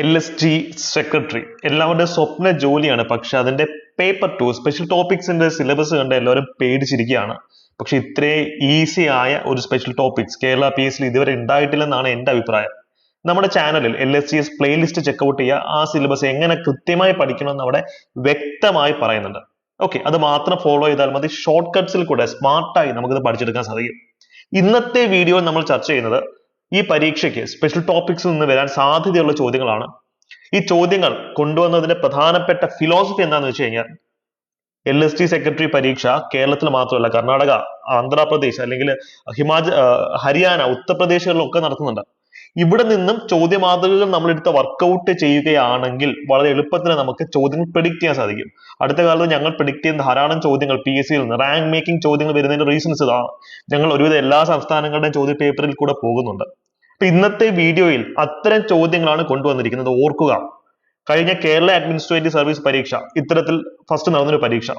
L S T secretary എല്ലാവരുടെ സ്വപ്ന ജോലിയാണ്. പക്ഷെ അതിന്റെ പേപ്പർ ടു സ്പെഷ്യൽ ടോപ്പിക്സിന്റെ സിലബസ് കണ്ട് എല്ലാവരും പേടിച്ചിരിക്കുകയാണ്. പക്ഷെ ഇത്രേ ഈസി ആയ ഒരു special topics Kerala P S ഇതുവരെ ഉണ്ടായിട്ടില്ലെന്നാണ് എന്റെ അഭിപ്രായം. നമ്മുടെ ചാനലിൽ L S C S playlist check out ചെയ്യുക ആ സിലബസ് എങ്ങനെ കൃത്യമായി പഠിക്കണമെന്ന് അവിടെ വ്യക്തമായി പറയുന്നുണ്ട്. ഓക്കെ അത് മാത്രം ഫോളോ ചെയ്താൽ മതി. ഷോർട്ട് കട്ട്സിൽ കൂടെ സ്മാർട്ടായി നമുക്കിത് പഠിച്ചെടുക്കാൻ സാധിക്കും. ഇന്നത്തെ വീഡിയോ നമ്മൾ ചർച്ച ചെയ്യുന്നത് ഈ പരീക്ഷയ്ക്ക് സ്പെഷ്യൽ ടോപ്പിക്സിൽ നിന്ന് വരാൻ സാധ്യതയുള്ള ചോദ്യങ്ങളാണ്. ഈ ചോദ്യങ്ങൾ കൊണ്ടുവന്നതിന്റെ പ്രധാനപ്പെട്ട ഫിലോസഫി എന്താണെന്ന് വെച്ച് കഴിഞ്ഞാൽ എൽ എസ് ടി സെക്രട്ടറി പരീക്ഷ കേരളത്തിൽ മാത്രമല്ല കർണാടക ആന്ധ്രാപ്രദേശ് അല്ലെങ്കിൽ ഹിമാചൽ ഹരിയാന ഉത്തർപ്രദേശുകളിലൊക്കെ നടത്തുന്നുണ്ട്. ഇവിടെ നിന്നും ചോദ്യമാതൃകകൾ നമ്മൾ എടുത്ത് വർക്കൗട്ട് ചെയ്യുകയാണെങ്കിൽ വളരെ എളുപ്പത്തിൽ നമുക്ക് ചോദ്യങ്ങൾ പ്രിഡിക്റ്റ് ചെയ്യാൻ സാധിക്കും. അടുത്ത കാലത്ത് ഞങ്ങൾ പ്രിഡിക്റ്റ് ചെയ്യുന്ന ധാരാളം ചോദ്യങ്ങൾ പി എസ് സിയിൽ നിന്ന് റാങ്ക് മേക്കിംഗ് ചോദ്യങ്ങൾ വരുന്നതിന്റെ റീസൺസ് ഇതാണ് ഞങ്ങൾ ഒരുവിധം എല്ലാ സംസ്ഥാനങ്ങളുടെയും ചോദ്യ പേപ്പറിൽ കൂടെ പോകുന്നുണ്ട്. ഇന്നത്തെ വീഡിയോയിൽ അത്തരം ചോദ്യങ്ങളാണ് കൊണ്ടുവന്നിരിക്കുന്നത്. ഓർക്കുക. കഴിഞ്ഞ കേരള അഡ്മിനിസ്ട്രേറ്റീവ് സർവീസ് പരീക്ഷ ഇത്തരത്തിൽ ഫസ്റ്റ് നടന്നൊരു പരീക്ഷ.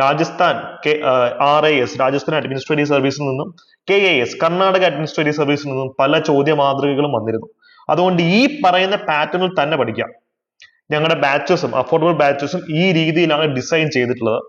Rajasthan R I S Rajasthan administrative സർവീസിൽ നിന്നും K A S Karnataka administrative സർവീസിൽ നിന്നും പല ചോദ്യ മാതൃകകളും വന്നിരുന്നു. അതുകൊണ്ട് ഈ പറയുന്ന പാറ്റേണിൽ തന്നെ പഠിക്കാം. ഞങ്ങളുടെ ബാച്ചസും അഫോർഡബിൾ ബാച്ചസും ഈ രീതിയിലാണ് ഡിസൈൻ ചെയ്തിട്ടുള്ളത്.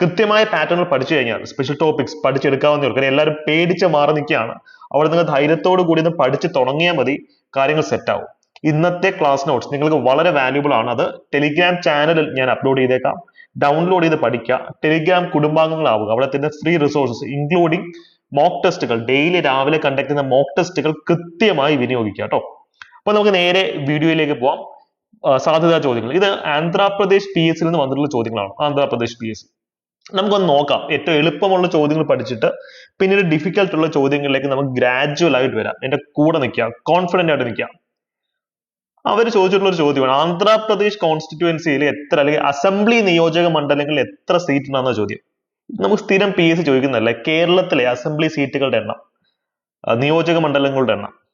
കൃത്യമായ പാറ്റേണുകൾ പഠിച്ചു കഴിഞ്ഞാൽ സ്പെഷ്യൽ ടോപ്പിക്സ് പഠിച്ചെടുക്കാവുന്നേ ഉള്ളൂ എല്ലാവരും പേടിച്ച് മാറി നിൽക്കുകയാണ്. അവിടെ നിങ്ങൾ ധൈര്യത്തോടു കൂടി ഒന്ന് പഠിച്ച് തുടങ്ങിയാൽ മതി കാര്യങ്ങൾ സെറ്റ് ആവും. ഇന്നത്തെ ക്ലാസ് നോട്ട്സ് നിങ്ങൾക്ക് വളരെ valuable ആണ്. അത് ടെലിഗ്രാം ചാനലിൽ ഞാൻ അപ്ലോഡ് ചെയ്തേക്കാം. ഡൗൺലോഡ് ചെയ്ത് പഠിക്കുക. ടെലിഗ്രാം കുടുംബാംഗങ്ങളാവുക. അവിടെ തന്നെ ഫ്രീ റിസോഴ്സസ് ഇൻക്ലൂഡിംഗ് മോക്ക് ടെസ്റ്റുകൾ ഡെയിലി രാവിലെ കണ്ടക്ട് ചെയ്യുന്ന മോക്ക് ടെസ്റ്റുകൾ കൃത്യമായി വിനിയോഗിക്കുക കേട്ടോ. അപ്പൊ നമുക്ക് നേരെ വീഡിയോയിലേക്ക് പോവാം. സാധ്യതാ ചോദ്യങ്ങൾ. ഇത് ആന്ധ്രാപ്രദേശ് പി ൽ നിന്ന് വന്നിട്ടുള്ള ചോദ്യങ്ങളാണ്. ആന്ധ്രാപ്രദേശ് എസ് നമുക്കൊന്ന് നോക്കാം. ഏറ്റവും എളുപ്പമുള്ള ചോദ്യങ്ങൾ പഠിച്ചിട്ട് പിന്നീട് ഡിഫിക്കൽട്ട് ഉള്ള ചോദ്യങ്ങളിലേക്ക് നമുക്ക് ഗ്രാജുവൽ ആയിട്ട് വരാം. എന്റെ കൂടെ നിൽക്കാം കോൺഫിഡന്റ് ആയിട്ട് നിൽക്കാം അവർ ചോദിച്ചിട്ടുള്ള ഒരു ചോദ്യമാണ്. ആന്ധ്രാപ്രദേശ് കോൺസ്റ്റിറ്റ്യുവൻസിയിൽ എത്ര അല്ലെങ്കിൽ അസംബ്ലി നിയോജക മണ്ഡലങ്ങളിൽ എത്ര സീറ്റ് ഉണ്ടെന്ന ചോദ്യം. നമുക്ക് സ്ഥിരം സി ചോദിക്കുന്നതല്ലേ? കേരളത്തിലെ അസംബ്ലി സീറ്റുകളുടെ എണ്ണം. ആ, നിയോജക മണ്ഡലങ്ങളുടെ എണ്ണം.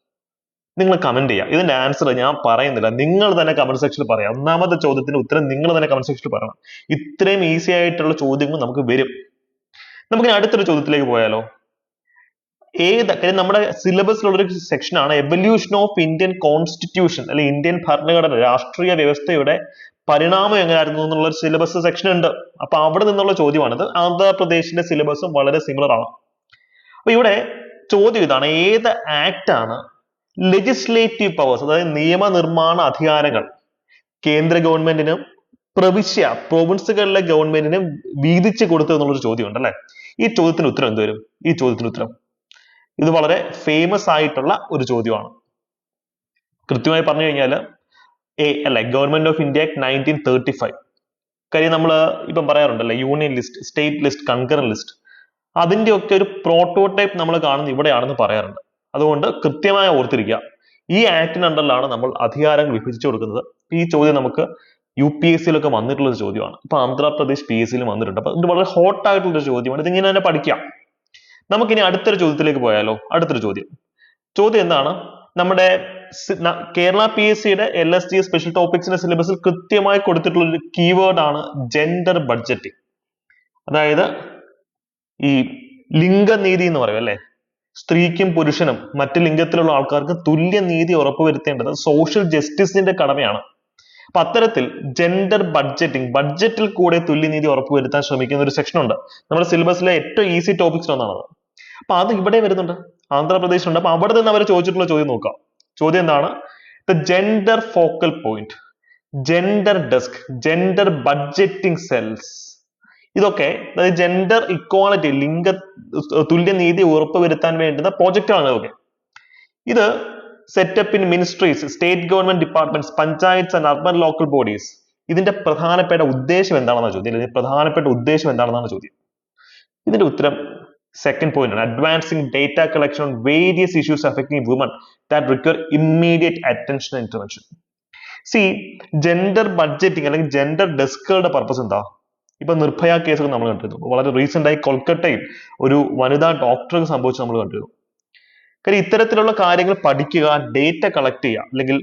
നിങ്ങൾ കമന്റ് ചെയ്യുക ഇതിന്റെ ആൻസർ ഞാൻ പറയുന്നില്ല. നിങ്ങൾ തന്നെ കമന്റ് സെക്ഷനിൽ പറയാം. ഒന്നാമത്തെ ചോദ്യത്തിന് ഉത്തരം നിങ്ങൾ തന്നെ കമന്റ് സെക്ഷനിൽ പറയണം. ഇത്രയും ഈസി ആയിട്ടുള്ള ചോദ്യങ്ങൾ നമുക്ക് വരും. നമുക്ക് അടുത്തൊരു ചോദ്യത്തിലേക്ക് പോയാലോ? ഏത് കാര്യം നമ്മുടെ സിലബസിലുള്ളൊരു സെക്ഷൻ ആണ് എവല്യൂഷൻ ഓഫ് ഇന്ത്യൻ കോൺസ്റ്റിറ്റ്യൂഷൻ അല്ലെങ്കിൽ ഇന്ത്യൻ ഭരണഘടന രാഷ്ട്രീയ വ്യവസ്ഥയുടെ പരിണാമം എങ്ങനെയായിരുന്നു എന്നുള്ള ഒരു സിലബസ് സെക്ഷൻ ഉണ്ട്. അപ്പൊ അവിടെ നിന്നുള്ള ചോദ്യമാണിത്. ആന്ധ്രാപ്രദേശിന്റെ സിലബസും വളരെ സിമിലർ ആണ്. അപ്പൊ ഇവിടെ ചോദ്യം ഇതാണ്. ഏത് ആക്ട് ആണ് ലെജിസ്ലേറ്റീവ് പവേഴ്സ് അതായത് നിയമനിർമ്മാണ അധികാരങ്ങൾ കേന്ദ്ര ഗവൺമെന്റിനും പ്രവിശ്യ പ്രൊവിൻസുകളിലെ ഗവൺമെന്റിനും വീതിച്ചു കൊടുത്തു എന്നുള്ളൊരു ചോദ്യമുണ്ട് അല്ലെ? ഈ ചോദ്യത്തിന് ഉത്തരം എന്ത് വരും? ഈ ചോദ്യത്തിന് ഉത്തരം. ഇത് വളരെ ഫേമസ് ആയിട്ടുള്ള ഒരു ചോദ്യമാണ്. കൃത്യമായി പറഞ്ഞു കഴിഞ്ഞാൽ എ അല്ലെ government of India nineteen thirty five കാര്യം നമ്മൾ ഇപ്പം പറയാറുണ്ടല്ലേ union list state list concurrent list അതിന്റെ ഒക്കെ ഒരു പ്രോട്ടോടൈപ്പ് നമ്മൾ കാണുന്നത് ഇവിടെയാണെന്ന് പറയാറുണ്ട്. അതുകൊണ്ട് കൃത്യമായി ഓർത്തിരിക്കുക. ഈ ആക്ടിന് അണ്ടറിലാണ് നമ്മൾ അധികാരങ്ങൾ വിഭജിച്ചു കൊടുക്കുന്നത്. ഈ ചോദ്യം നമുക്ക് യു പി എസ് സിയിലൊക്കെ വന്നിട്ടുള്ള ഒരു ചോദ്യമാണ്. ഇപ്പൊ ആന്ധ്രാപ്രദേശ് പി എസ് സിയിലും വന്നിട്ടുണ്ട്. അപ്പൊ ഇത് വളരെ ഹോട്ട് ആയിട്ടുള്ള ഒരു ചോദ്യമാണ് ഇതിങ്ങനെ തന്നെ പഠിക്കാം. നമുക്കിനി അടുത്തൊരു ചോദ്യത്തിലേക്ക് പോയാലോ? അടുത്തൊരു ചോദ്യം. ചോദ്യം എന്താണ്? നമ്മുടെ കേരള പി എസ് സിയുടെ എൽ എസ് ടി സ്പെഷ്യൽ ടോപ്പിക്സിന്റെ സിലബസിൽ കൃത്യമായി കൊടുത്തിട്ടുള്ള ഒരു കീവേഡ് ആണ് ജെൻഡർ ബഡ്ജറ്റിംഗ് അതായത് ഈ ലിംഗനീതി എന്ന് പറയും അല്ലെ? സ്ത്രീക്കും പുരുഷനും മറ്റ് ലിംഗത്തിലുള്ള ആൾക്കാർക്ക് തുല്യ നീതി ഉറപ്പുവരുത്തേണ്ടത് സോഷ്യൽ ജസ്റ്റിസിന്റെ കടമയാണ്. അപ്പൊ അത്തരത്തിൽ ജെൻഡർ ബഡ്ജറ്റിംഗ് ബഡ്ജറ്റിൽ കൂടെ തുല്യനീതി ഉറപ്പുവരുത്താൻ ശ്രമിക്കുന്ന ഒരു സെക്ഷൻ ഉണ്ട്. നമ്മുടെ സിലബസിലെ ഏറ്റവും ഈസി ടോപ്പിക്സ് ഒന്നാണത്. അപ്പൊ അത് ഇവിടെ വരുന്നുണ്ട്. ആന്ധ്രാപ്രദേശ് ഉണ്ട്. അപ്പൊ അവിടെ നിന്ന് അവർ ചോദിച്ചിട്ടുള്ള ചോദ്യം നോക്കാം ചോദ്യം എന്താണ്? The gender focal point gender desk gender budgeting cells ഇതൊക്കെ അതായത് ജെൻഡർ ഇക്വാളിറ്റി ലിംഗ തുല്യനീതി ഉറപ്പുവരുത്താൻ വേണ്ടുന്ന പ്രോജക്റ്റാണ് ഇതൊക്കെ. ഇത് setup in ministries state government departments panchayats and urban local bodies ഇതിന്റെ പ്രധാനപ്പെട്ട ഉദ്ദേശം എന്താണെന്ന ചോദ്യം. അല്ലെങ്കിൽ പ്രധാനപ്പെട്ട ഉദ്ദേശം എന്താണെന്നാണ് ചോദ്യം. ഇതിന്റെ ഉത്തരം സെക്കൻഡ് പോയിന്റ് ആണ്. Advancing data collection on various issues affecting women that require immediate attention intervention C gender budgeting അല്ലെങ്കിൽ ജെൻഡർ ഡെസ്കുകളുടെ പർപ്പസ് എന്താ? ഇപ്പൊ നിർഭയ കേസൊക്കെ നമ്മൾ കണ്ടിരുന്നു. വളരെ റീസെന്റ് ആയി കൊൽക്കത്തയിൽ ഒരു വനിതാ ഡോക്ടർക്ക് സംഭവിച്ചു നമ്മൾ കണ്ടിരുന്നു. കാര്യം ഇത്തരത്തിലുള്ള കാര്യങ്ങൾ പഠിക്കുക ഡേറ്റ കളക്ട് ചെയ്യുക അല്ലെങ്കിൽ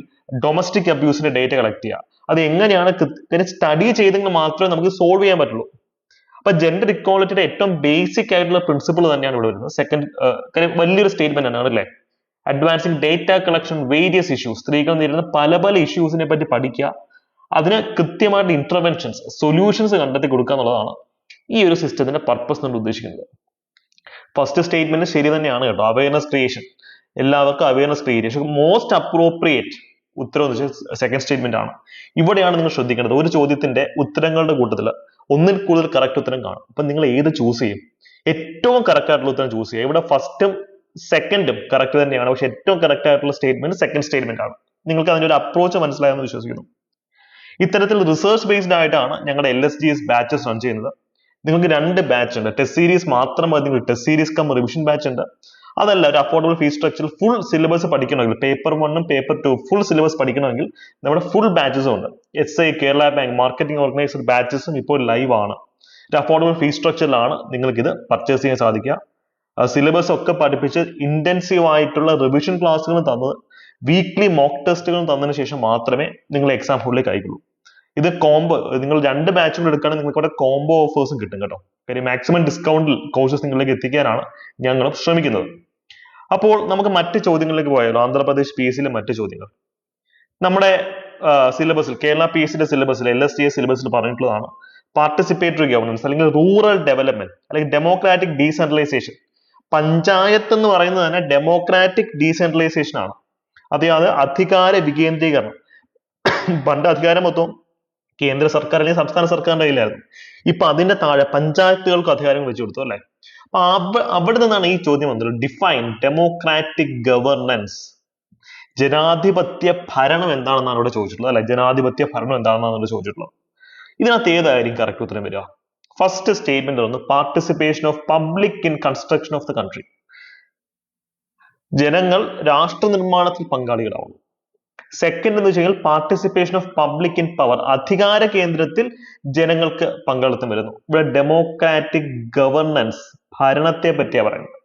ഡൊമസ്റ്റിക് അബ്യൂസിന്റെ ഡേറ്റ കളക്ട് ചെയ്യുക അത് എങ്ങനെയാണ് പിന്നെ സ്റ്റഡി ചെയ്തെങ്കിൽ മാത്രമേ നമുക്ക് സോൾവ് ചെയ്യാൻ പറ്റുള്ളൂ. അപ്പൊ ജെൻഡർ ഇക്വാളിറ്റിയുടെ ഏറ്റവും ബേസിക് ആയിട്ടുള്ള പ്രിൻസിപ്പിൾ തന്നെയാണ് ഇവിടെ വരുന്നത്. സെക്കൻഡ് കാര്യം വലിയൊരു സ്റ്റേറ്റ്മെന്റ് ആണ് അല്ലേ? Advancing data collection various issues സ്ത്രീകൾ നേരിടുന്ന പല പല ഇഷ്യൂസിനെ പറ്റി പഠിക്കുക അതിന് കൃത്യമായിട്ട് ഇന്റർവെൻഷൻസ് സൊല്യൂഷൻസ് കണ്ടെത്തി കൊടുക്കുക എന്നുള്ളതാണ് ഈ ഒരു സിസ്റ്റത്തിന്റെ പർപ്പസ് കൊണ്ട് ഉദ്ദേശിക്കുന്നത്. ഫസ്റ്റ് സ്റ്റേറ്റ്മെന്റ് ശരി തന്നെയാണ് കേട്ടോ. അവയർനെസ് ക്രിയേഷൻ എല്ലാവർക്കും അവയർനെസ് ക്രിയേഷൻ മോസ്റ്റ് അപ്രോപ്രിയേറ്റ് ഉത്തരം എന്ന് വെച്ചാൽ സെക്കൻഡ് സ്റ്റേറ്റ്മെന്റ് ആണ്. ഇവിടെയാണ് നിങ്ങൾ ശ്രദ്ധിക്കേണ്ടത്. ഒരു ചോദ്യത്തിന്റെ ഉത്തരങ്ങളുടെ കൂട്ടത്തിൽ ഒന്നിൽ കൂടുതൽ കറക്റ്റ് ഉത്തരം കാണും. അപ്പൊ നിങ്ങൾ ഏത് ചൂസ് ചെയ്യും? ഏറ്റവും കറക്റ്റ് ആയിട്ടുള്ള ഉത്തരം ചൂസ് ചെയ്യുക. ഇവിടെ ഫസ്റ്റും സെക്കൻഡും കറക്റ്റ് തന്നെയാണ്. പക്ഷെ ഏറ്റവും കറക്റ്റ് ആയിട്ടുള്ള സ്റ്റേറ്റ്മെന്റ് സെക്കൻഡ് സ്റ്റേറ്റ്മെന്റ് ആണ്. നിങ്ങൾക്ക് അതിന്റെ ഒരു അപ്രോച്ച് മനസ്സിലായെന്ന് വിശ്വസിക്കുന്നു. ഇത്തരത്തിൽ റിസർച്ച് ബേസ്ഡ് ആയിട്ടാണ് ഞങ്ങളുടെ L S G S batches run ചെയ്യുന്നത്. നിങ്ങൾക്ക് രണ്ട് ബാച്ച് ഉണ്ട്. ടെസ്റ്റ് സീരീസ് മാത്രം മതി. Test series cum revision batch ഉണ്ട്. അതല്ല ഒരു അഫോർഡബിൾ ഫീസ് സ്ട്രക്ചറിൽ ഫുൾ സിലബസ് പഠിക്കണമെങ്കിൽ പേപ്പർ വണ്ണും പേപ്പർ ടു ഫുൾ സിലബസ് പഠിക്കണമെങ്കിൽ നമ്മുടെ ഫുൾ ബാച്ചസും ഉണ്ട്. S I Kerala bank marketing organiser ബാച്ചസും ഇപ്പോൾ ലൈവ് ആണ്. ഒരു അഫോർഡബിൾ ഫീസ് സ്ട്രക്ചറിലാണ് നിങ്ങൾക്ക് ഇത് പർച്ചേസ് ചെയ്യാൻ സാധിക്കുക. സിലബസ് ഒക്കെ പഠിപ്പിച്ച് ഇന്റൻസീവ് ആയിട്ടുള്ള റിവിഷൻ ക്ലാസ്സുകൾ തന്നത് വീക്ക്ലി മോക്ക് ടെസ്റ്റുകൾ തന്നതിന് ശേഷം മാത്രമേ നിങ്ങൾ എക്സാം ഹോളിലേക്ക് അയക്കുള്ളൂ. ഇത് കോംബോ നിങ്ങൾ രണ്ട് ബാച്ചുകൾ എടുക്കുകയാണെങ്കിൽ നിങ്ങൾക്ക് അവിടെ കോംബോ ഓഫേഴ്സും കിട്ടും കേട്ടോ. കാര്യം മാക്സിമം ഡിസ്കൗണ്ടിൽ കോഴ്സസ് നിങ്ങളിലേക്ക് എത്തിക്കാനാണ് ഞങ്ങൾ ശ്രമിക്കുന്നത്. അപ്പോൾ നമുക്ക് മറ്റ് ചോദ്യങ്ങളിലേക്ക് പോയാലോ? ആന്ധ്രാപ്രദേശ് പി എസ് മറ്റ് ചോദ്യങ്ങൾ. നമ്മുടെ സിലബസിൽ കേരള പി എസ് സിയുടെ സിലബസിൽ എൽ എസ് ടി എസ് സിലബസിൽ പറഞ്ഞിട്ടുള്ളതാണ് പാർട്ടിസിപ്പേറ്ററി ഗവർണൻസ് അല്ലെങ്കിൽ റൂറൽ ഡെവലപ്മെന്റ് അല്ലെങ്കിൽ ഡെമോക്രാറ്റിക് ഡീസെൻട്രലൈസേഷൻ പഞ്ചായത്ത് എന്ന് പറയുന്നത് തന്നെ ഡെമോക്രാറ്റിക് ഡീസെൻട്രലൈസേഷൻ ആണ്. അതായത് അധികാര വികേന്ദ്രീകരണം. പണ്ട് അധികാരം മൊത്തം കേന്ദ്ര സർക്കാർ അല്ലെങ്കിൽ സംസ്ഥാന സർക്കാരിന്റെ കയ്യിലായിരുന്നു. ഇപ്പൊ അതിന്റെ താഴെ പഞ്ചായത്തുകൾക്ക് അധികാരം വെച്ചു കൊടുത്തു അല്ലെ? അപ്പൊ അവ അവിടെ നിന്നാണ് ഈ ചോദ്യം വന്നത്. ഡിഫൈൻ ഡെമോക്രാറ്റിക് ഗവർണൻസ് ജനാധിപത്യ ഭരണം എന്താണെന്നാണ് ഇവിടെ ചോദിച്ചിട്ടുള്ളത് അല്ലെ? ജനാധിപത്യ ഭരണം എന്താണെന്നാണ് ഇവിടെ ചോദിച്ചിട്ടുള്ളത്. ഇതിനകത്ത് ഏതായിരിക്കും കറക്റ്റ് ഉത്തരം വരിക? ഫസ്റ്റ് സ്റ്റേറ്റ്മെന്റ് ഒന്ന് participation of public in construction of the country ജനങ്ങൾ രാഷ്ട്ര നിർമ്മാണത്തിൽ പങ്കാളികളാവുന്നു. സെക്കൻഡ് എന്ന് വെച്ച് കഴിഞ്ഞാൽ participation of public in power അധികാര കേന്ദ്രത്തിൽ ജനങ്ങൾക്ക് പങ്കാളിത്തം വരുന്നു. ഇവിടെ ഡെമോക്രാറ്റിക് ഗവർണൻസ് ഭരണത്തെ പറ്റിയാ പറയുന്നത്.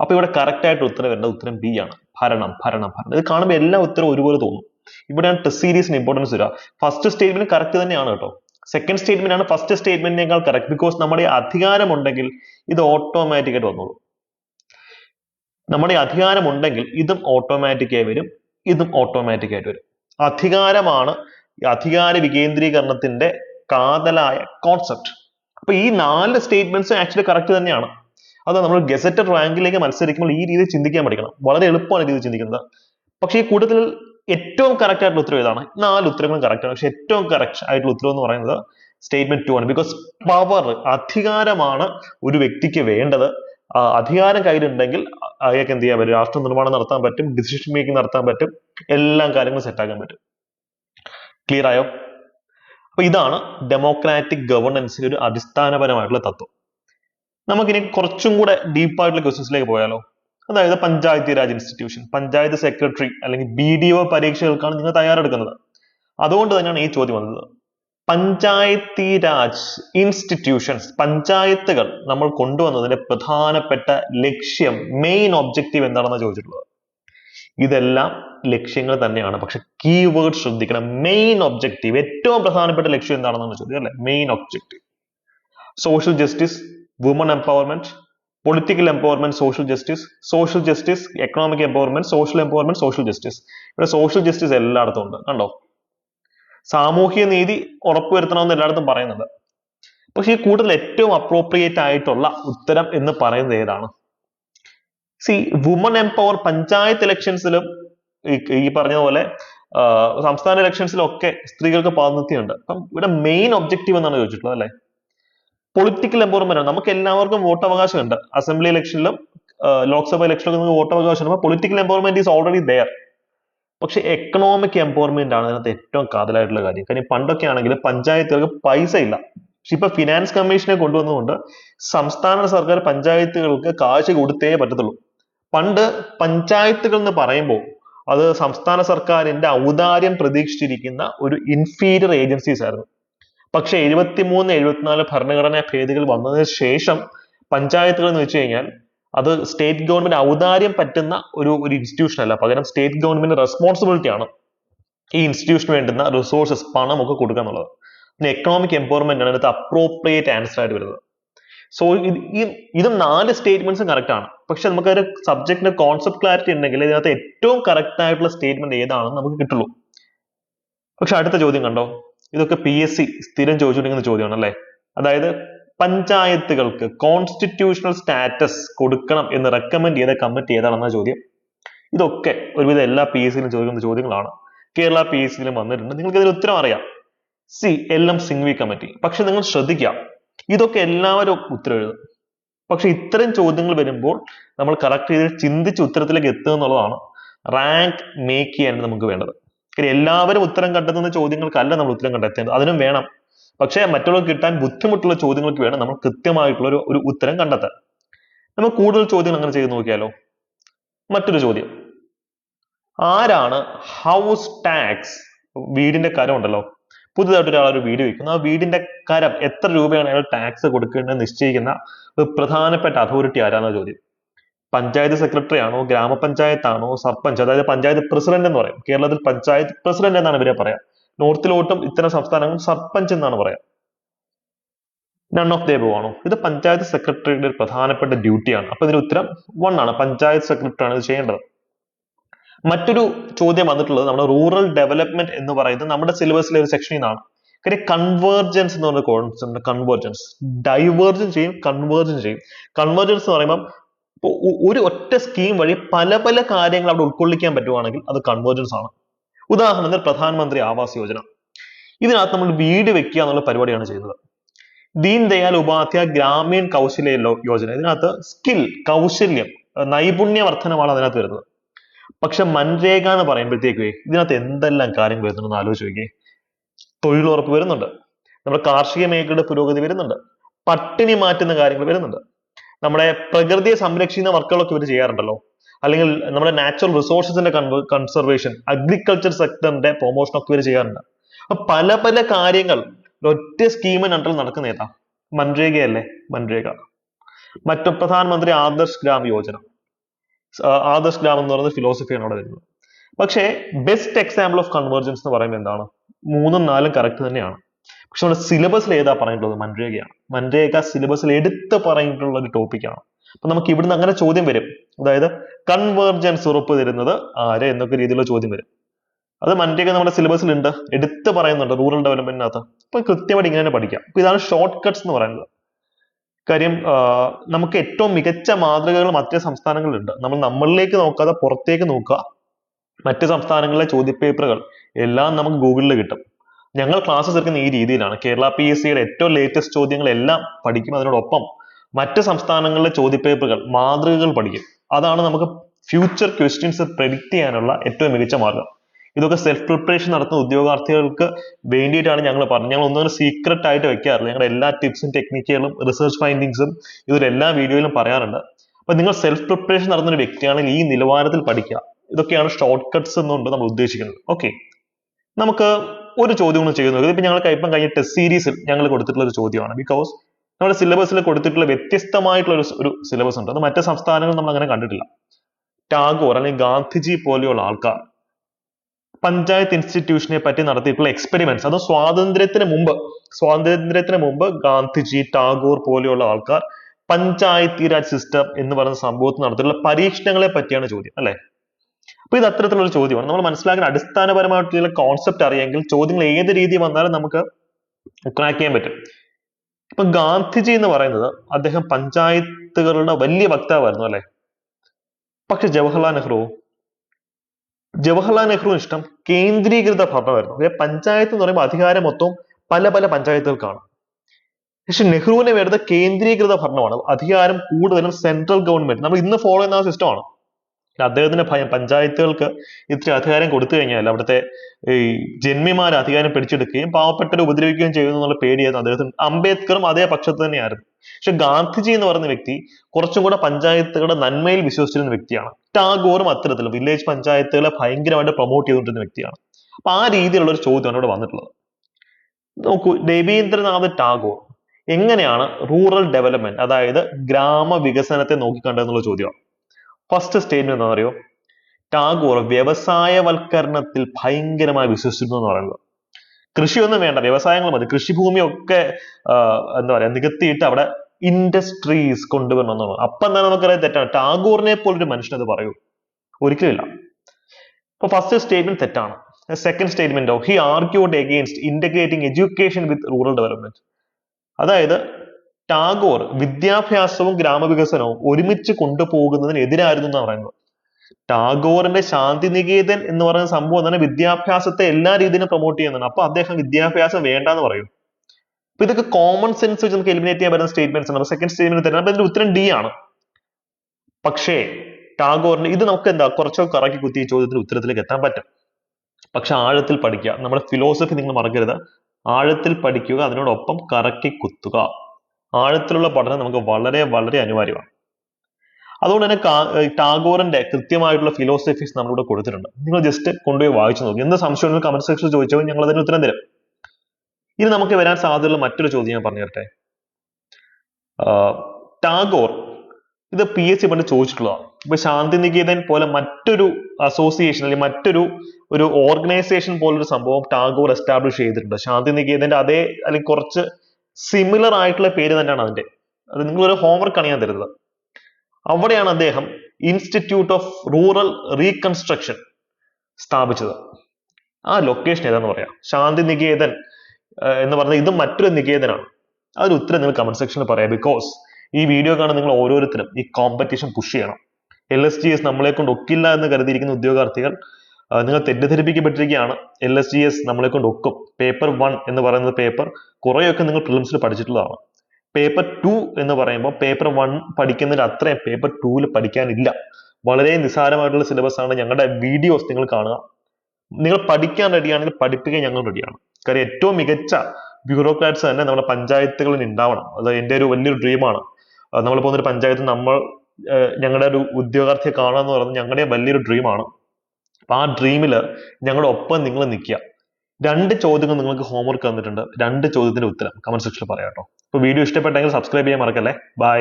അപ്പൊ ഇവിടെ കറക്റ്റ് ആയിട്ട് ഉത്തരം വരുന്നത് ഉത്തരം ബി ആണ്. ഭരണം ഭരണം ഭരണം. ഇത് കാണുമ്പോൾ എല്ലാ ഉത്തരവും ഒരുപോലെ തോന്നും. ഇവിടെയാണ് ടെസ്റ്റ് സീരീസിന് ഇമ്പോർട്ടൻസ് വരിക. ഫസ്റ്റ് സ്റ്റേറ്റ്മെന്റ് കറക്റ്റ് തന്നെയാണ് കേട്ടോ. സെക്കൻഡ് സ്റ്റേറ്റ്മെന്റ് ആണ് ഫസ്റ്റ് സ്റ്റേറ്റ്മെന്റിനേക്കാൾ കറക്റ്റ് ബിക്കോസ് നമ്മുടെ അധികാരമുണ്ടെങ്കിൽ ഇത് ഓട്ടോമാറ്റിക് ആയിട്ട് വന്നോളൂ. നമ്മുടെ അധികാരം ഉണ്ടെങ്കിൽ ഇതും ഓട്ടോമാറ്റിക് ആയി വരും ഇതും ഓട്ടോമാറ്റിക് ആയിട്ട് വരും. അധികാരമാണ് അധികാര വികേന്ദ്രീകരണത്തിന്റെ കാതലായ കോൺസെപ്റ്റ് അപ്പൊ ഈ നാല് സ്റ്റേറ്റ്മെന്റ്സ് ആക്ച്വലി കറക്റ്റ് തന്നെയാണ്. അത് നമ്മൾ ഗസറ്റഡ് റാങ്കിലേക്ക് മത്സരിക്കുമ്പോൾ ഈ രീതിയിൽ ചിന്തിക്കാൻ പഠിക്കണം. വളരെ എളുപ്പമാണ് ഈ രീതി ചിന്തിക്കുന്നത്. പക്ഷേ ഈ കൂട്ടത്തിൽ ഏറ്റവും കറക്റ്റ് ആയിട്ടുള്ള ഉത്തരം ഏതാണ്? നാല് ഉത്തരങ്ങളും correct ആണ്. പക്ഷെ ഏറ്റവും കറക്റ്റ് ആയിട്ടുള്ള ഉത്തരം എന്ന് പറയുന്നത് സ്റ്റേറ്റ്മെന്റ് ടു ആണ്. ബിക്കോസ് പവർ അധികാരമാണ് ഒരു വ്യക്തിക്ക് വേണ്ടത്. അധികാരം കയ്യിലുണ്ടെങ്കിൽ അയാൾക്ക് എന്ത് ചെയ്യാൻ പറ്റും? രാഷ്ട്ര നിർമ്മാണം നടത്താൻ പറ്റും ഡിസിഷൻ മേക്കിംഗ് നടത്താൻ പറ്റും എല്ലാ കാര്യങ്ങളും സെറ്റ് ആക്കാൻ പറ്റും. ക്ലിയർ ആയോ? അപ്പൊ ഇതാണ് ഡെമോക്രാറ്റിക് ഗവർണൻസിന്റെ ഒരു അടിസ്ഥാനപരമായിട്ടുള്ള തത്വം. നമുക്കിനി കുറച്ചും കൂടെ ഡീപ്പായിട്ടുള്ള ക്വസ്റ്റ്യൻസിലേക്ക് പോയാലോ? അതായത് പഞ്ചായത്തി രാജ് ഇൻസ്റ്റിറ്റ്യൂഷൻ പഞ്ചായത്ത് സെക്രട്ടറി അല്ലെങ്കിൽ ബി ഡി ഒ പരീക്ഷകൾക്കാണ് നിങ്ങൾ തയ്യാറെടുക്കുന്നത്. അതുകൊണ്ട് തന്നെയാണ് ഈ ചോദ്യം വന്നത്. പഞ്ചായത്തി രാജ് ഇൻസ്റ്റിറ്റ്യൂഷൻസ് പഞ്ചായത്തുകൾ നമ്മൾ കൊണ്ടുവന്നതിന്റെ പ്രധാനപ്പെട്ട ലക്ഷ്യം മെയിൻ ഒബ്ജക്റ്റീവ് എന്താണെന്ന് ചോദിച്ചിട്ടുള്ളത്. ഇതെല്ലാം ലക്ഷ്യങ്ങൾ തന്നെയാണ്. പക്ഷെ കീവേഡ് ശ്രദ്ധിക്കണം. മെയിൻ ഒബ്ജക്റ്റീവ് ഏറ്റവും പ്രധാനപ്പെട്ട ലക്ഷ്യം എന്താണെന്നാണ് ചോദ്യം അല്ലെ? Main objective social justice women empowerment political empowerment social justice social justice economic empowerment social empowerment social justice ഇവിടെ സോഷ്യൽ ജസ്റ്റിസ് എല്ലായിടത്തും ഉണ്ട്. കണ്ടോ? സാമൂഹിക നീതി ഉറപ്പുവരുത്തണമെന്ന് എല്ലായിടത്തും പറയുന്നുണ്ട്. പക്ഷെ ഈ കൂട്ടത്തിൽ ഏറ്റവും അപ്രോപ്രിയേറ്റ് ആയിട്ടുള്ള ഉത്തരം എന്ന് പറയുന്നത് ഏതാണ്? സി വുമൺ എംപവർ പഞ്ചായത്ത് ഇലക്ഷൻസിലും ഈ പറഞ്ഞ പറഞ്ഞതുപോലെ സംസ്ഥാന ഇലക്ഷൻസിലും ഒക്കെ സ്ത്രീകൾക്ക് പ്രാതിനിധ്യമുണ്ട്. അപ്പം ഇവിടെ മെയിൻ ഒബ്ജക്റ്റീവ് എന്നാണ് ചോദിച്ചിട്ടുള്ളത് അല്ലെ? പൊളിറ്റിക്കൽ എംപവർമെന്റ് നമുക്ക് എല്ലാവർക്കും വോട്ട് ഉണ്ട് അസംബ്ലി ഇലക്ഷനിലും ലോക്സഭ ഇലക്ഷനിലും നമുക്ക് വോട്ടവകാശം ഉണ്ട് political empowerment is already there പക്ഷെ എക്കണോമിക് എംപവർമെന്റ് ആണ് അതിനകത്ത് ഏറ്റവും കാതലായിട്ടുള്ള കാര്യം. കാര്യം പണ്ടൊക്കെ ആണെങ്കിൽ പഞ്ചായത്തുകൾക്ക് പൈസ ഇല്ല പക്ഷെ ഇപ്പൊ ഫിനാൻസ് കമ്മീഷനെ കൊണ്ടുവന്നുകൊണ്ട് സംസ്ഥാന സർക്കാർ പഞ്ചായത്തുകൾക്ക് കാശ് കൊടുത്തേ പറ്റത്തുള്ളൂ. പണ്ട് പഞ്ചായത്തുകൾ എന്ന് പറയുമ്പോൾ അത് സംസ്ഥാന സർക്കാരിന്റെ ഔദാര്യം പ്രതീക്ഷിച്ചിരിക്കുന്ന ഒരു ഇൻഫീരിയർ ഏജൻസീസ് ആയിരുന്നു. പക്ഷെ എഴുപത്തിമൂന്ന് എഴുപത്തിനാല് ഭരണഘടനാ ഭേദികൾ വന്നതിന് ശേഷം പഞ്ചായത്തുകൾ എന്ന് വെച്ച് കഴിഞ്ഞാൽ അത് സ്റ്റേറ്റ് ഗവൺമെന്റ് ഔദാര്യം പറ്റുന്ന ഒരു ഒരു ഇൻസ്റ്റിറ്റ്യൂഷൻ അല്ല. പകരം സ്റ്റേറ്റ് ഗവൺമെന്റ് റെസ്പോൺസിബിലിറ്റി ആണ് ഈ ഇൻസ്റ്റിറ്റ്യൂഷന് വേണ്ടുന്ന റിസോഴ്സസ് പണം ഒക്കെ കൊടുക്കുക എന്നുള്ളത്. പിന്നെ എക്കണോമിക് എംപവർമെന്റ് ആണ് ഇതിനകത്ത് അപ്രോപ്രിയേറ്റ് ആൻസർ ആയിട്ട് വരുന്നത്. സോ ഈ ഇതും നാല് സ്റ്റേറ്റ്മെന്റ്സും കറക്റ്റ് ആണ്. പക്ഷെ നമുക്ക് ഒരു സബ്ജക്റ്റിന്റെ കോൺസെപ്റ്റ് ക്ലാരിറ്റി ഉണ്ടെങ്കിൽ ഇതിനകത്ത് ഏറ്റവും കറക്റ്റ് ആയിട്ടുള്ള സ്റ്റേറ്റ്മെന്റ് ഏതാണെന്ന് നമുക്ക് കിട്ടുള്ളൂ. പക്ഷെ അടുത്ത ചോദ്യം കണ്ടോ? ഇതൊക്കെ പി എസ് സി സ്ഥിരം ചോദിച്ചുകൊണ്ടിരിക്കുന്ന ചോദ്യമാണ് അല്ലേ അതായത് പഞ്ചായത്തുകൾക്ക് കോൺസ്റ്റിറ്റ്യൂഷണൽ സ്റ്റാറ്റസ് കൊടുക്കണം എന്ന് റെക്കമെൻഡ് ചെയ്ത കമ്മിറ്റി ഏതാണെന്ന ചോദ്യം? ഇതൊക്കെ ഒരുവിധം എല്ലാ പി എസ് സിയിലും ചോദിക്കുന്ന ചോദ്യങ്ങളാണ്. കേരള പി എസ് സിയിലും വന്നിട്ടുണ്ട്. നിങ്ങൾക്ക് ഇതിന് ഉത്തരം അറിയാം. C L M Singhvi committee പക്ഷെ നിങ്ങൾ ശ്രദ്ധിക്കുക ഇതൊക്കെ എല്ലാവരും ഉത്തരം എഴുതും. പക്ഷെ ഇത്തരം ചോദ്യങ്ങൾ വരുമ്പോൾ നമ്മൾ കറക്റ്റ് ചെയ്ത് ചിന്തിച്ച് ഉത്തരത്തിലേക്ക് എത്തുക എന്നുള്ളതാണ് റാങ്ക് മേക്ക് ചെയ്യാൻ നമുക്ക് വേണ്ടത്. കാര്യം എല്ലാവരും ഉത്തരം കണ്ടെത്തുന്ന ചോദ്യങ്ങൾക്കല്ല നമ്മൾ ഉത്തരം കണ്ടെത്തേണ്ടത്. അതിനും വേണം. പക്ഷേ മറ്റുള്ളവർക്ക് കിട്ടാൻ ബുദ്ധിമുട്ടുള്ള ചോദ്യങ്ങൾക്ക് വേണം നമ്മൾ കൃത്യമായിട്ടുള്ള ഒരു ഒരു ഉത്തരം കണ്ടെത്താൻ. നമ്മൾ കൂടുതൽ ചോദ്യങ്ങൾ അങ്ങനെ ചെയ്ത് നോക്കിയാലോ? മറ്റൊരു ചോദ്യം. ആരാണ് ഹൗസ് ടാക്സ് വീടിന്റെ കരം ഉണ്ടല്ലോ. പുതുതായിട്ട് ഒരാൾ ഒരു വീട് വയ്ക്കുന്നു. ആ വീടിന്റെ കരം എത്ര രൂപയാണ് അയാൾ ടാക്സ് കൊടുക്കേണ്ടത് നിശ്ചയിക്കുന്ന ഒരു പ്രധാനപ്പെട്ട അതോറിറ്റി ആരാണെന്ന ചോദ്യം. പഞ്ചായത്ത് സെക്രട്ടറി ആണോ ഗ്രാമപഞ്ചായത്താണോ സർപഞ്ച് അതായത് പഞ്ചായത്ത് പ്രസിഡന്റ് എന്ന് പറയും. കേരളത്തിൽ പഞ്ചായത്ത് പ്രസിഡന്റ് എന്നാണ് ഇവരെ പറയാം. നോർത്തിലോട്ടും ഇത്തരം സംസ്ഥാനങ്ങൾ സർപഞ്ച് എന്നാണ് പറയാം. നൺ ഓഫ് ദേബോ ആണോ? ഇത് പഞ്ചായത്ത് സെക്രട്ടറിയുടെ ഒരു പ്രധാനപ്പെട്ട ഡ്യൂട്ടിയാണ് അപ്പൊ ഇതിന്റെ ഉത്തരം വൺ ആണ്. പഞ്ചായത്ത് സെക്രട്ടറി ആണ് ഇത് ചെയ്യേണ്ടത്. മറ്റൊരു ചോദ്യം വന്നിട്ടുള്ളത് നമ്മുടെ റൂറൽ ഡെവലപ്മെന്റ് എന്ന് പറയുന്നത് നമ്മുടെ സിലബസിലെ ഒരു സെക്ഷനിൽ നിന്നാണ്. കാര്യം കൺവേർജൻസ് എന്ന് പറയുന്ന കോൺസെപ്റ്റ് കൺവേർജൻസ് ഡൈവേർജൻ ചെയ്യും കൺവേർജൻ ചെയ്യും. കൺവേർജൻസ് എന്ന് പറയുമ്പോൾ ഒരു ഒറ്റ സ്കീം വഴി പല പല കാര്യങ്ങൾ അവിടെ ഉൾക്കൊള്ളിക്കാൻ പറ്റുവാണെങ്കിൽ അത് കൺവേർജൻസ് ആണ്. ഉദാഹരണത്തിന് പ്രധാനമന്ത്രി ആവാസ് യോജന. ഇതിനകത്ത് നമ്മൾ വീട് വെക്കുക എന്നുള്ള പരിപാടിയാണ് ചെയ്യുന്നത്. ദീൻ ദയാൽ ഉപാധ്യായ ഗ്രാമീൺ കൗശല്യ യോജന. ഇതിനകത്ത് സ്കിൽ കൗശല്യം നൈപുണ്യ വർധനമാണ് അതിനകത്ത് വരുന്നത്. പക്ഷെ മൻരേഗ എന്ന് പറയുമ്പോഴത്തേക്കേ ഇതിനകത്ത് എന്തെല്ലാം കാര്യങ്ങൾ വരുന്നുണ്ടെന്ന് ആലോചിച്ച് നോക്കിയേ. തൊഴിലുറപ്പ് വരുന്നുണ്ട്. നമ്മുടെ കാർഷിക മേഖലയുടെ പുരോഗതി വരുന്നുണ്ട്. പട്ടിണി മാറ്റുന്ന കാര്യങ്ങൾ വരുന്നുണ്ട്. നമ്മുടെ പ്രകൃതിയെ സംരക്ഷിക്കുന്ന വർക്കുകളൊക്കെ ഇവർ ചെയ്യാറുണ്ടല്ലോ. അല്ലെങ്കിൽ നമ്മുടെ നാച്ചുറൽ റിസോഴ്സസിന്റെ കൺസർവേഷൻ അഗ്രികൾച്ചർ സെക്ടറിന്റെ പ്രൊമോഷൻ ഒക്കെ ഇവർ ചെയ്യാറുണ്ട്. അപ്പൊ പല പല കാര്യങ്ങൾ ഒറ്റ സ്കീമിന് അണ്ടറിൽ നടക്കുന്ന ഏതാ? മൻരേഗയല്ലേ മൻരേഗ. മറ്റു പ്രധാനമന്ത്രി ആദർശ് ഗ്രാം യോജന. ആദർശ് ഗ്രാം എന്ന് പറയുന്ന ഫിലോസഫിയാണ് അവിടെ വരുന്നത്. പക്ഷേ ബെസ്റ്റ് എക്സാമ്പിൾ ഓഫ് കൺവേർജൻസ് എന്ന് പറയുമ്പോൾ എന്താണ്? മൂന്നും നാലും കറക്റ്റ് തന്നെയാണ്. പക്ഷെ നമ്മുടെ സിലബസിൽ ഏതാ പറഞ്ഞിട്ടുള്ളത്? മൻരേഗയാണ്. മൻരേഗ സിലബസിൽ എടുത്ത് പറഞ്ഞിട്ടുള്ള ഒരു ടോപ്പിക്കാണ് അപ്പൊ നമുക്ക് ഇവിടുന്ന് അങ്ങനെ ചോദ്യം വരും. അതായത് കൺവേർജൻസ് ഉറപ്പ് തരുന്നത് ആര് എന്നൊക്കെ രീതിയിലുള്ള ചോദ്യം വരും. അത് മറ്റേക്ക് നമ്മുടെ സിലബസിൽ ഉണ്ട്. എടുത്ത് പറയുന്നുണ്ട് റൂറൽ ഡെവലപ്മെന്റിനകത്ത് അപ്പൊ കൃത്യമായിട്ട് ഇങ്ങനെ പഠിക്കാം. അപ്പൊ ഇതാണ് ഷോർട്ട് കട്ട്സ് എന്ന് പറയുന്നത്. കാര്യം നമുക്ക് ഏറ്റവും മികച്ച മാതൃകകൾ മറ്റ് സംസ്ഥാനങ്ങളിലുണ്ട്. നമ്മൾ നമ്മളിലേക്ക് നോക്കാതെ പുറത്തേക്ക് നോക്കുക. മറ്റ് സംസ്ഥാനങ്ങളിലെ ചോദ്യപേപ്പറുകൾ എല്ലാം നമുക്ക് ഗൂഗിളിൽ കിട്ടും. ഞങ്ങൾ ക്ലാസ് എടുക്കുന്ന ഈ രീതിയിലാണ്. കേരള പി എസ് സിയുടെ ഏറ്റവും ലേറ്റസ്റ്റ് ചോദ്യങ്ങളെല്ലാം പഠിക്കും. അതിനോടൊപ്പം മറ്റ് സംസ്ഥാനങ്ങളിലെ ചോദ്യപേപ്പറുകൾ മാതൃകകൾ പഠിക്കും. അതാണ് നമുക്ക് ഫ്യൂച്ചർ ക്വസ്റ്റ്യൻസ് പ്രെഡിക്റ്റ് ചെയ്യാനുള്ള ഏറ്റവും മികച്ച മാർഗം. ഇതൊക്കെ സെൽഫ് പ്രിപ്പറേഷൻ നടത്തുന്ന ഉദ്യോഗാർത്ഥികൾക്ക് വേണ്ടിയിട്ടാണ് ഞങ്ങൾ പറഞ്ഞത്. ഞങ്ങൾ ഒന്നും സീക്രട്ട് ആയിട്ട് വെക്കാറില്ല. ഞങ്ങളുടെ എല്ലാ ടിപ്സും ടെക്നിക്കുകളും റിസർച്ച് ഫൈൻഡിങ്സും ഇതൊരു എല്ലാ വീഡിയോയിലും പറയാറുണ്ട്. അപ്പൊ നിങ്ങൾ സെൽഫ് പ്രിപ്പറേഷൻ നടത്തുന്ന ഒരു വ്യക്തിയാണെങ്കിൽ ഈ നിലവാരത്തിൽ പഠിക്കുക. ഇതൊക്കെയാണ് ഷോർട്ട് കട്ട്സ് എന്നുകൊണ്ട് നമ്മൾ ഉദ്ദേശിക്കുന്നത്. ഓക്കെ നമുക്ക് ഒരു ചോദ്യം കൂടെ ചെയ്യുന്നത്. ഇതിപ്പോ ഞങ്ങൾ ഇപ്പം കഴിഞ്ഞ ടെസ്റ്റ് സീരീസിൽ ഞങ്ങൾ കൊടുത്തിട്ടുള്ള ഒരു ചോദ്യമാണ്. ബിക്കോസ് നമ്മുടെ സിലബസിൽ കൊടുത്തിട്ടുള്ള വ്യത്യസ്തമായിട്ടുള്ള ഒരു സിലബസ് ഉണ്ട്. അത് മറ്റു സംസ്ഥാനങ്ങൾ നമ്മൾ അങ്ങനെ കണ്ടിട്ടില്ല. ടാഗോർ അല്ലെങ്കിൽ ഗാന്ധിജി പോലെയുള്ള ആൾക്കാർ പഞ്ചായത്ത് ഇൻസ്റ്റിറ്റ്യൂഷനെ പറ്റി നടത്തിയിട്ടുള്ള എക്സ്പെരിമെന്റ്സ് അത് സ്വാതന്ത്ര്യത്തിന് മുമ്പ് സ്വാതന്ത്ര്യത്തിന് മുമ്പ് ഗാന്ധിജി ടാഗോർ പോലെയുള്ള ആൾക്കാർ പഞ്ചായത്തി രാജ് സിസ്റ്റം എന്ന് പറയുന്ന സംഭവത്തിൽ നടത്തിയിട്ടുള്ള പരീക്ഷണങ്ങളെ പറ്റിയാണ് ചോദ്യം അല്ലെ? അപ്പൊ ഇത് അത്തരത്തിലുള്ള ചോദ്യമാണ്. നമ്മൾ മനസ്സിലാക്കുന്ന അടിസ്ഥാനപരമായിട്ടുള്ള കോൺസെപ്റ്റ് അറിയാമെങ്കിൽ ചോദ്യങ്ങൾ ഏത് രീതി വന്നാലും നമുക്ക് ക്രാക്ക് ചെയ്യാൻ പറ്റും. ഇപ്പൊ ഗാന്ധിജി എന്ന് പറയുന്നത് അദ്ദേഹം പഞ്ചായത്തുകളുടെ വലിയ വക്താവായിരുന്നു അല്ലെ? പക്ഷെ ജവഹർലാൽ നെഹ്റു ജവഹർലാൽ നെഹ്റുവിന് ഇഷ്ടം കേന്ദ്രീകൃത ഭരണമായിരുന്നു. പഞ്ചായത്ത് എന്ന് പറയുമ്പോൾ അധികാരം മൊത്തം പല പല പഞ്ചായത്തുകൾക്കാണ്. പക്ഷെ നെഹ്റുവിനെ വേണ്ടത് കേന്ദ്രീകൃത ഭരണമാണ്. അധികാരം കൂടുതലും സെൻട്രൽ ഗവൺമെന്റ് നമ്മൾ ഇന്ന് ഫോളോ ചെയ്യുന്ന ആ സിസ്റ്റമാണ് അദ്ദേഹത്തിന്റെ ഭയം പഞ്ചായത്തുകൾക്ക് ഇത്ര അധികാരം കൊടുത്തു കഴിഞ്ഞാൽ അവിടുത്തെ ഈ ജന്മിമാർ അധികാരം പിടിച്ചെടുക്കുകയും പാവപ്പെട്ടവരെ ഉപദ്രവിക്കുകയും ചെയ്യുന്നു എന്നുള്ള പേടിയായിരുന്നു അദ്ദേഹത്തിന്. അംബേദ്കറും അതേ പക്ഷത്ത് തന്നെയായിരുന്നു. പക്ഷെ ഗാന്ധിജി എന്ന് പറയുന്ന വ്യക്തി കുറച്ചും കൂടെ പഞ്ചായത്തുകളുടെ നന്മയിൽ വിശ്വസിച്ചിരുന്ന വ്യക്തിയാണ്. ടാഗോറും അത്തരത്തിൽ വില്ലേജ് പഞ്ചായത്തുകളെ ഭയങ്കരമായിട്ട് പ്രൊമോട്ട് ചെയ്തുകൊണ്ടിരുന്ന വ്യക്തിയാണ്. അപ്പൊ ആ രീതിയിലുള്ള ഒരു ചോദ്യമാണ് ഇവിടെ വന്നിട്ടുള്ളത്. നോക്കൂ രവീന്ദ്രനാഥ് ടാഗോർ എങ്ങനെയാണ് റൂറൽ ഡെവലപ്മെന്റ് അതായത് ഗ്രാമ ഗ്രാമവികസനത്തെ നോക്കിക്കണ്ടെന്നുള്ള ചോദ്യമാണ്. ഫസ്റ്റ് സ്റ്റേറ്റ്മെന്റ് എന്താ അറിയോ? ടാഗോർ വ്യവസായവൽക്കരണത്തിൽ ഭയങ്കരമായി വിശ്വസിച്ചിരുന്നു എന്ന് പറയുന്നത്. കൃഷിയൊന്നും വേണ്ട വ്യവസായങ്ങൾ മതി. കൃഷിഭൂമിയൊക്കെ എന്താ പറയാ നികത്തിയിട്ട് അവിടെ ഇൻഡസ്ട്രീസ് കൊണ്ടുവരണം എന്നുള്ളത് അപ്പൊ എന്താണ് നമുക്കറിയാം തെറ്റാണ് ടാഗോറിനെ പോലൊരു മനുഷ്യൻ അത് പറയൂ. ഒരിക്കലുമില്ല അപ്പൊ ഫസ്റ്റ് സ്റ്റേറ്റ്മെന്റ് തെറ്റാണ്. Second സ്റ്റേറ്റ്മെന്റോ he argued against integrating education with rural development അതായത് ടാഗോർ വിദ്യാഭ്യാസവും ഗ്രാമവികസനവും ഒരുമിച്ച് കൊണ്ടുപോകുന്നതിന് എതിരായിരുന്നു എന്ന് പറയുന്നത്. ടാഗോറിന്റെ ശാന്തി ശാന്തിനികേതൻ എന്ന് പറയുന്ന സംഭവം തന്നെ വിദ്യാഭ്യാസത്തെ എല്ലാ രീതിയിലും പ്രൊമോട്ട് ചെയ്യുന്നതാണ് അപ്പൊ അദ്ദേഹം വിദ്യാഭ്യാസം വേണ്ടെന്ന് പറയും അപ്പൊ ഇതൊക്കെ കോമൺ സെൻസ് വെച്ച് നമുക്ക് എലിമിനേറ്റ് ചെയ്യാൻ പറ്റുന്ന സ്റ്റേറ്റ്മെന്റ്സ് ആണ്. സെക്കൻഡ് സ്റ്റേറ്റ്മെന്റ് തരണം അപ്പൊ ഇതിന്റെ ഉത്തരം ഡി ആണ്. പക്ഷേ ടാഗോറിന് ഇത് നമുക്ക് എന്താ കുറച്ചൊക്കെ കറക്കി കുത്തി ചോദ്യത്തിന് ഉത്തരത്തിലേക്ക് എത്താൻ പറ്റും. പക്ഷെ ആഴത്തിൽ പഠിക്കുക. നമ്മുടെ ഫിലോസഫി നിങ്ങൾ മറക്കരുത്. ആഴത്തിൽ പഠിക്കുക. അതിനോടൊപ്പം കറക്കി കുത്തുക. ആഴത്തിലുള്ള പഠനം നമുക്ക് വളരെ വളരെ അനിവാര്യമാണ്. അതുകൊണ്ട് തന്നെ ടാഗോറിന്റെ കൃത്യമായിട്ടുള്ള ഫിലോസഫീസ് നമ്മളിവിടെ കൊടുത്തിട്ടുണ്ട്. നിങ്ങൾ ജസ്റ്റ് കൊണ്ടുപോയി വായിച്ചു നോക്കി. എന്ത് സംശയം കമന്റ് സെക്ഷനിൽ ചോദിച്ചാൽ ഞങ്ങൾ അതിന് ഉത്തരം തരും. ഇനി നമുക്ക് വരാൻ സാധ്യതയുള്ള മറ്റൊരു ചോദ്യം ഞാൻ പറഞ്ഞു തരട്ടെ? ടാഗോർ ഇത് പി എസ് സി പണ്ട് ചോദിച്ചിട്ടുള്ളതാണ്. ഇപ്പൊ ശാന്തിനികേതൻ പോലെ മറ്റൊരു അസോസിയേഷൻ അല്ലെങ്കിൽ മറ്റൊരു ഒരു ഓർഗനൈസേഷൻ പോലൊരു സംഭവം ടാഗോർ എസ്റ്റാബ്ലിഷ് ചെയ്തിട്ടുണ്ട്. ശാന്തിനികേതന്റെ അതേ അല്ലെങ്കിൽ കുറച്ച് സിമിലർ ആയിട്ടുള്ള പേര് തന്നെയാണ് അതിന്റെ അത് നിങ്ങൾ ഒരു ഹോംവർക്ക് ആണ് ഞാൻ തരുന്നത്. അവിടെയാണ് അദ്ദേഹം ഇൻസ്റ്റിറ്റ്യൂട്ട് ഓഫ് റൂറൽ റീകൺസ്ട്രക്ഷൻ സ്ഥാപിച്ചത്. ആ ലൊക്കേഷൻ ഏതാന്ന് പറയാം. ശാന്തി നികേതൻ എന്ന് പറഞ്ഞാൽ ഇത് മറ്റൊരു നികേതനാണ്. അതിന് ഉത്തരം നിങ്ങൾ കമന്റ് സെക്ഷനിൽ പറയാം. ബിക്കോസ് ഈ വീഡിയോ കാണാൻ നിങ്ങൾ ഓരോരുത്തരും ഈ കോമ്പറ്റീഷൻ പുഷ് ചെയ്യണം. എൽ എസ് ജി എസ് നമ്മളെ കൊണ്ട് ഒക്കില്ല എന്ന് കരുതിയിരിക്കുന്ന ഉദ്യോഗാർത്ഥികൾ നിങ്ങൾ തെറ്റിദ്ധരിപ്പിക്കപ്പെട്ടിരിക്കുകയാണ്. എൽ എസ് ജി എസ് നമ്മളെ കൊണ്ട് ഒക്കും. പേപ്പർ വൺ എന്ന് പറയുന്നത് പേപ്പർ കുറെയൊക്കെ നിങ്ങൾ പ്രിലിംസിൽ പഠിച്ചിട്ടുള്ളതാണ്. പേപ്പർ ടു എന്ന് പറയുമ്പോൾ പേപ്പർ വൺ പഠിക്കുന്നതിന് അത്രയും പേപ്പർ ടൂവിൽ പഠിക്കാനില്ല. വളരെ നിസ്സാരമായിട്ടുള്ള സിലബസ് ആണ് ഞങ്ങളുടെ വീഡിയോസ് നിങ്ങൾ കാണുക. നിങ്ങൾ പഠിക്കാൻ റെഡിയാണെങ്കിൽ പഠിപ്പിക്കാൻ ഞങ്ങൾ റെഡിയാണ് കാര്യം ഏറ്റവും മികച്ച ബ്യൂറോക്രാറ്റ്സ് തന്നെ നമ്മുടെ പഞ്ചായത്തുകളിൽ ഉണ്ടാവണം. അത് എന്റെ ഒരു വലിയൊരു ഡ്രീമാണ് നമ്മൾ പോകുന്ന ഒരു പഞ്ചായത്ത് നമ്മൾ ഞങ്ങളുടെ ഒരു ഉദ്യോഗാർത്ഥിയെ കാണുക എന്ന് പറയുന്നത് ഞങ്ങളുടെ വലിയൊരു ഡ്രീമാണ് അപ്പൊ ആ ഡ്രീമിൽ ഞങ്ങളുടെ ഒപ്പം നിങ്ങൾ നിൽക്കുക രണ്ട് ചോദ്യങ്ങൾ നിങ്ങൾക്ക് ഹോംവർക്ക് തന്നിട്ടുണ്ട്. രണ്ട് ചോദ്യത്തിന്റെ ഉത്തരം കമന്റ് സെക്ഷനിൽ പറയാം കേട്ടോ അപ്പൊ വീഡിയോ ഇഷ്ടപ്പെട്ടെങ്കിൽ സബ്സ്ക്രൈബ് ചെയ്യാൻ മറക്കല്ലേ. ബൈ